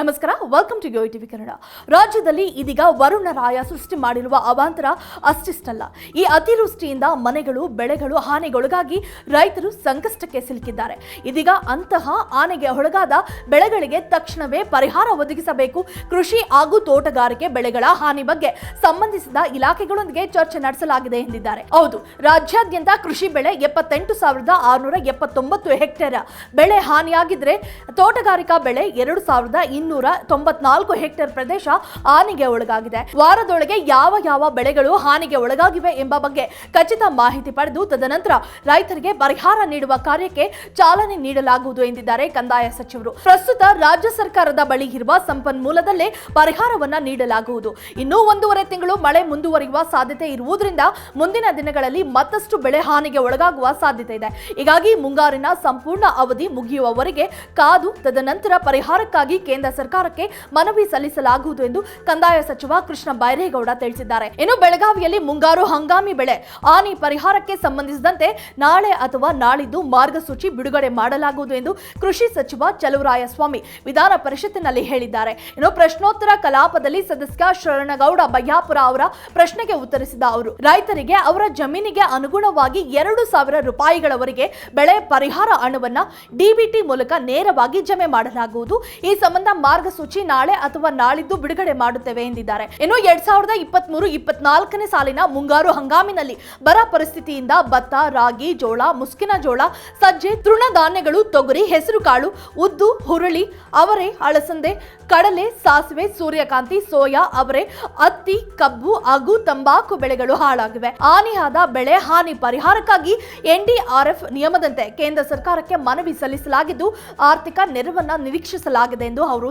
ನಮಸ್ಕಾರ welcome to yo TV Kannada ರಾಜ್ಯದಲ್ಲಿ ಇದೀಗ ವರುಣ ರಾಯ ಸೃಷ್ಟಿ ಮಾಡಿರುವ ಅವಾಂತರ ಅಷ್ಟಿಷ್ಟಲ್ಲ. ಈ ಅತಿವೃಷ್ಟಿಯಿಂದ ಮನೆಗಳು, ಬೆಳೆಗಳು, ಹಾನಿಗೊಳಗಾಗಿ ರೈತರು ಸಂಕಷ್ಟಕ್ಕೆ ಸಿಲುಕಿದ್ದಾರೆ. ಇದೀಗ ಅಂತಹ ಆನೆಗೆ ಒಳಗಾದ ಬೆಳೆಗಳಿಗೆ ತಕ್ಷಣವೇ ಪರಿಹಾರ ಒದಗಿಸಬೇಕು. ಕೃಷಿ ಹಾಗೂ ತೋಟಗಾರಿಕೆ ಬೆಳೆಗಳ ಹಾನಿ ಬಗ್ಗೆ ಸಂಬಂಧಿಸಿದ ಇಲಾಖೆಗಳೊಂದಿಗೆ ಚರ್ಚೆ ನಡೆಸಲಾಗಿದೆ ಎಂದಿದ್ದಾರೆ. ಹೌದು, ರಾಜ್ಯಾದ್ಯಂತ ಕೃಷಿ ಬೆಳೆ ಎಪ್ಪತ್ತೆಂಟು ಸಾವಿರದ ಆರುನೂರ ಎಪ್ಪತ್ತೊಂಬತ್ತು ಹೆಕ್ಟೇರ್. ಬೆಳೆ ಹಾನಿಯಾಗಿದ್ರೆ ತೋಟಗಾರಿಕಾ ಬೆಳೆ ಎರಡು ಸಾವಿರದ ಇನ್ನೂರ ತೊಂಬತ್ನಾಲ್ಕು ಹೆಕ್ಟೇರ್ ಪ್ರದೇಶ ಹಾನಿಗೆ ಒಳಗಾಗಿದೆ. ವಾರದೊಳಗೆ ಯಾವ ಯಾವ ಬೆಳೆಗಳು ಹಾನಿಗೆ ಒಳಗಾಗಿವೆ ಎಂಬ ಬಗ್ಗೆ ಖಚಿತ ಮಾಹಿತಿ ಪಡೆದು ತದನಂತರ ರೈತರಿಗೆ ಪರಿಹಾರ ನೀಡುವ ಕಾರ್ಯಕ್ಕೆ ಚಾಲನೆ ನೀಡಲಾಗುವುದು ಎಂದಿದ್ದಾರೆ ಕಂದಾಯ ಸಚಿವರು. ಪ್ರಸ್ತುತ ರಾಜ್ಯ ಸರ್ಕಾರದ ಬಳಿ ಇರುವ ಸಂಪನ್ಮೂಲದಲ್ಲೇ ಪರಿಹಾರವನ್ನ ನೀಡಲಾಗುವುದು. ಇನ್ನೂ ಒಂದೂವರೆ ತಿಂಗಳು ಮಳೆ ಮುಂದುವರಿಯುವ ಸಾಧ್ಯತೆ ಇರುವುದರಿಂದ ಮುಂದಿನ ದಿನಗಳಲ್ಲಿ ಮತ್ತಷ್ಟು ಬೆಳೆ ಹಾನಿಗೆ ಒಳಗಾಗುವ ಸಾಧ್ಯತೆ ಇದೆ. ಹೀಗಾಗಿ ಮುಂಗಾರಿನ ಸಂಪೂರ್ಣ ಅವಧಿ ಮುಗಿಯುವವರೆಗೆ ಕಾದು ತದನಂತರ ಪರಿಹಾರಕ್ಕಾಗಿ ಕೇಂದ್ರ ಸರ್ಕಾರಕ್ಕೆ ಮನವಿ ಸಲ್ಲಿಸಲಾಗುವುದು ಎಂದು ಕಂದಾಯ ಸಚಿವ ಕೃಷ್ಣ ಬೈರೇಗೌಡ ತಿಳಿಸಿದ್ದಾರೆ. ಇನ್ನು ಬೆಳಗಾವಿಯಲ್ಲಿ ಮುಂಗಾರು ಹಂಗಾಮಿ ಬೆಳೆ. ಹಾನಿ ಪರಿಹಾರಕ್ಕೆ ಸಂಬಂಧಿಸಿದಂತೆ ನಾಳೆ ಅಥವಾ ನಾಳಿದ್ದು ಮಾರ್ಗಸೂಚಿ ಬಿಡುಗಡೆ ಮಾಡಲಾಗುವುದು ಎಂದು ಕೃಷಿ ಸಚಿವ ಚಲುವರಾಯಸ್ವಾಮಿ ವಿಧಾನ ಪರಿಷತ್ತಿನಲ್ಲಿ ಹೇಳಿದ್ದಾರೆ. ಇನ್ನು ಪ್ರಶ್ನೋತ್ತರ ಕಲಾಪದಲ್ಲಿ ಸದಸ್ಯ ಶರಣಗೌಡ ಬಯ್ಯಾಪುರ ಅವರ ಪ್ರಶ್ನೆಗೆ ಉತ್ತರಿಸಿದ ಅವರು, ರೈತರಿಗೆ ಅವರ ಜಮೀನಿಗೆ ಅನುಗುಣವಾಗಿ ಎರಡು ಸಾವಿರ ರೂಪಾಯಿಗಳವರೆಗೆ ಬೆಳೆ ಪರಿಹಾರ ಹಣವನ್ನು ಡಿಬಿಟಿ ಮೂಲಕ ನೇರವಾಗಿ ಜಮೆ ಮಾಡಲಾಗುವುದು. ಈ ಸಂಬಂಧ ಮಾರ್ಗಸೂಚಿ ನಾಳೆ ಅಥವಾ ನಾಳಿದ್ದು ಬಿಡುಗಡೆ ಮಾಡುತ್ತೇವೆ ಎಂದಿದ್ದಾರೆ. ಇನ್ನು ಎರಡ್ ಸಾವಿರದ ಇಪ್ಪತ್ತ್ ಮೂರು ಇಪ್ಪತ್ನಾಲ್ಕನೇ ಸಾಲಿನ ಮುಂಗಾರು ಹಂಗಾಮಿನಲ್ಲಿ ಬರ ಪರಿಸ್ಥಿತಿಯಿಂದ ಭತ್ತ, ರಾಗಿ, ಜೋಳ, ಮುಸ್ಕಿನ ಜೋಳ, ಸಜ್ಜೆ ತೃಣಧಾನ್ಯಗಳು ತೊಗರಿ ಹೆಸರುಕಾಳು ಉದ್ದು, ಹುರುಳಿ, ಅವರೆ ಅಳಸಂದೆ ಕಡಲೆ, ಸಾಸಿವೆ, ಸೂರ್ಯಕಾಂತಿ, ಸೋಯಾ, ಅವರೆ, ಹತ್ತಿ, ಕಬ್ಬು, ಹಾಗೂ ತಂಬಾಕು ಬೆಳೆಗಳು ಹಾಳಾಗಿವೆ. ಹಾನಿಯಾದ ಬೆಳೆ ಹಾನಿ ಪರಿಹಾರಕ್ಕಾಗಿ ಎನ್ಡಿಆರ್ಎಫ್ ನಿಯಮದಂತೆ ಕೇಂದ್ರ ಸರ್ಕಾರಕ್ಕೆ ಮನವಿ ಸಲ್ಲಿಸಲಾಗಿದ್ದು, ಆರ್ಥಿಕ ನೆರವನ್ನ ನಿರೀಕ್ಷಿಸಲಾಗಿದೆ ಎಂದು ಅವರು